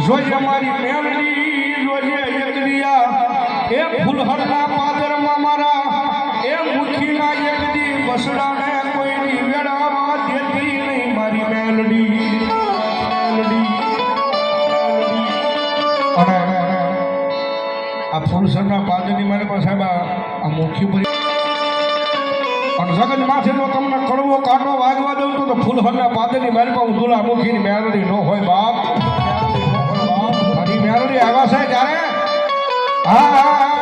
જોઈએ મારી મેળડી જોઈએ એકડિયા એ ફૂલહરના પાદરમાં મારા, એ મુઠીના એકડી વસડાને કોઈની વેળામાં દેતી નહીં મારી મેલડી અને આ ફૂલસરના પાદરની મારે પાસે સાહેબ, આ મુઠી પર અને જગત માથેનો તમને કડવો કાઢો વાગવા દઉં તો ફૂલહરના પાદરની મારી પાસે દુલા મુખીની મેળડી ન હોય બાપ. આવ્યા છે ત્યારે? હા હા.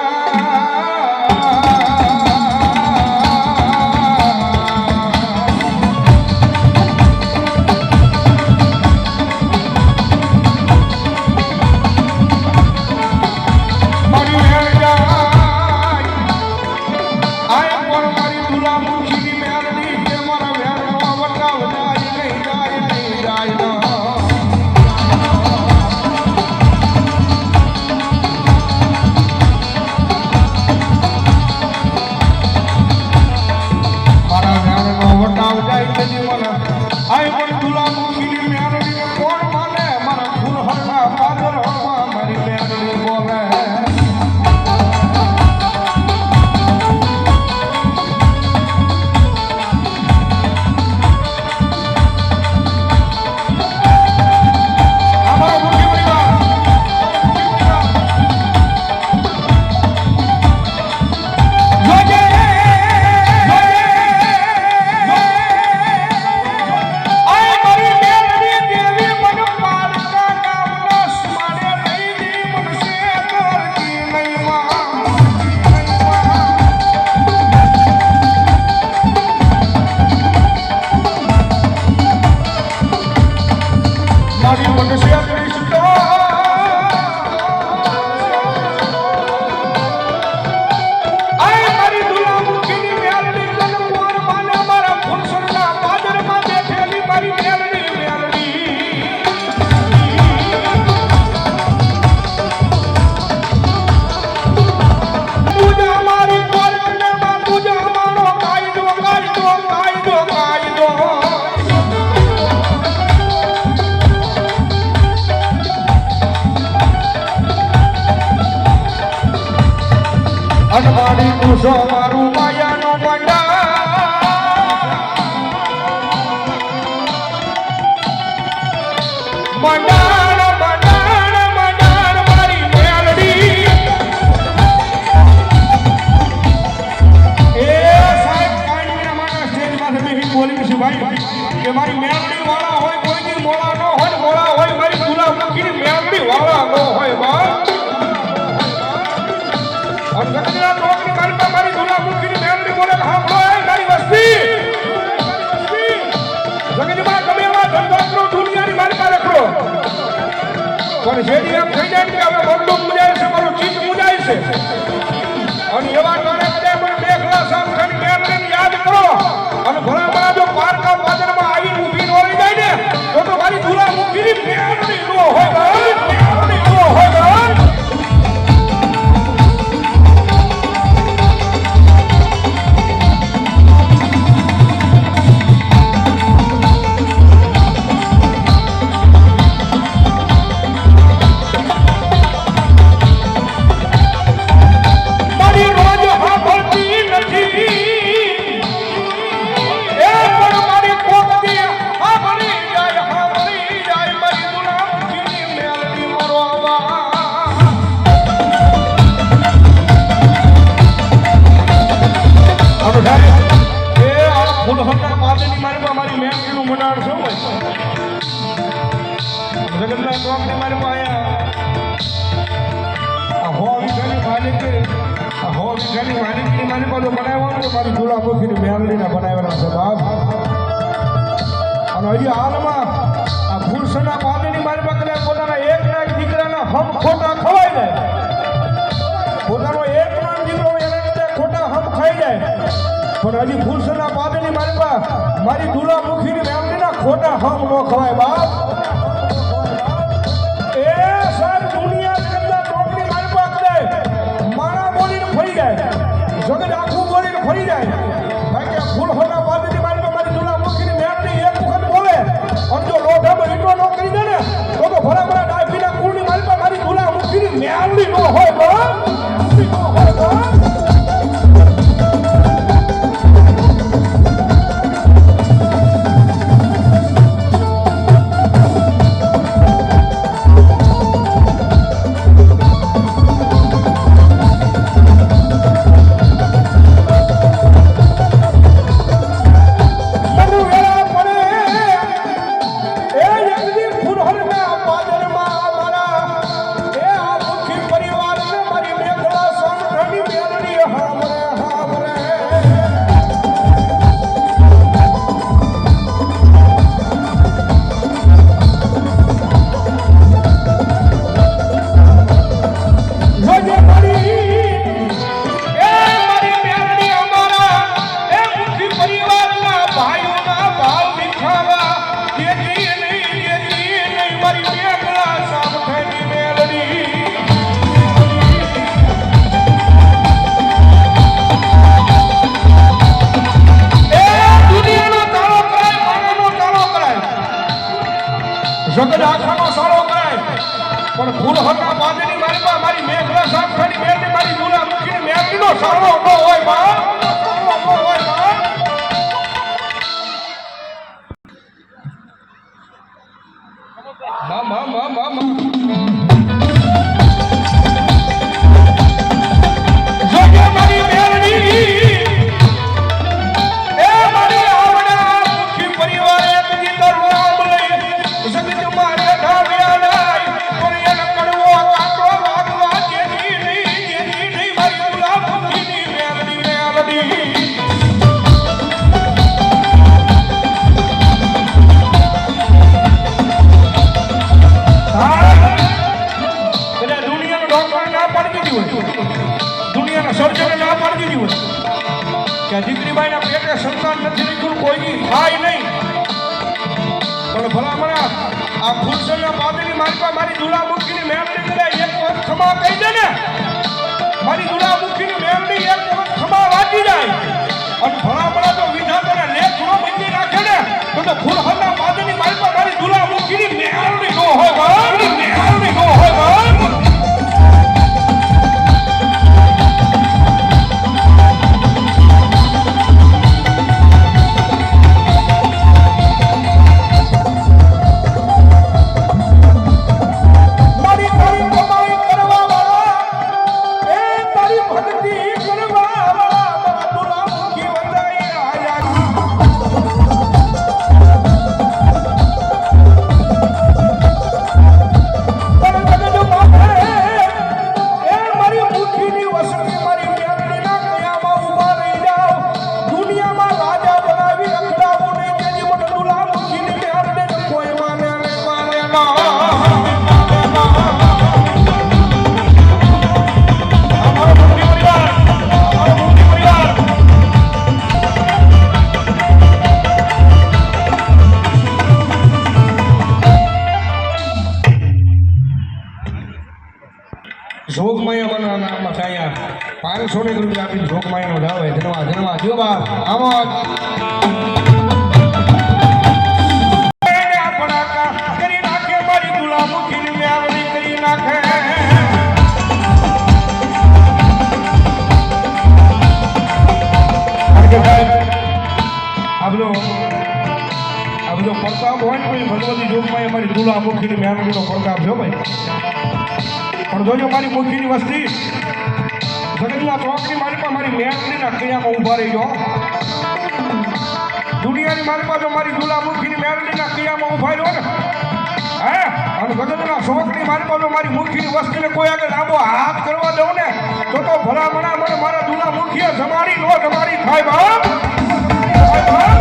jogar o ஒரு பேட்டி છે હાલમાં પાદની મારી પાસે પોતાના એક નાખ દીકરાના હમ ખોટા ખવાય જાય. પોતાનો એક નાખ દીકરો એના ખોટા હમ ખાઈ જાય. પણ હજી ફૂલસના પાદની મારી પાસે મારી દુલા મુખીની મેમરીના ખોટા હમ ન ખવાય બા. 어? આ ફૂલસરના બાદની મારી મારી દુલા મૂકીની મેમની કરે એક વખત ખમા કહી દે ને. મારી દુલા મૂકીની મેમની એક વખત ખમા વાંચી જાય. અને ભલામણા તો વિધા કરે લે ગુનો બંધી નાખે ને. તો ફૂલ ફૂલહરના બાદની મારી પાસે મારી દુલા મૂકીની મેમની નો હોય ભાઈ જોગમાયા બના નામ થાય પાંચસો ને રૂપિયા આપીને જોગમાયાનો હોય. ધનવા ધનવા જો. બાર આવો કરી નાખે, મારી ગુલામુખીની મેળવી કરી નાખે. કારણ કે સાહેબ, આ બધો આ બધો પ્રતાપ હોય ને ભગવતી જોગમાં અમારી દુલા મુખીની મેળવીનો પ્રતાપ જો ભાઈ. પણ જોજો મારી મુખીની વસ્તી. જગતના ચોકની પણ મારી મેળવીના કયામાં ઊભા રહી જાઓ દુનિયાની મારી પાસે મારી દુલા મુખીની મેળવીના ક્રિયામાં ઊભા રહ્યો ને, હે? અને ગગનના શોખની મારી પાસે મારી મુખીની વસ્તીને કોઈ આગળ લાંબો હાથ કરવા દઉં ને, તો તો ભલા મને મારા દુલા મુખીએ જમાડી નો જમાડી. થાય બાપ!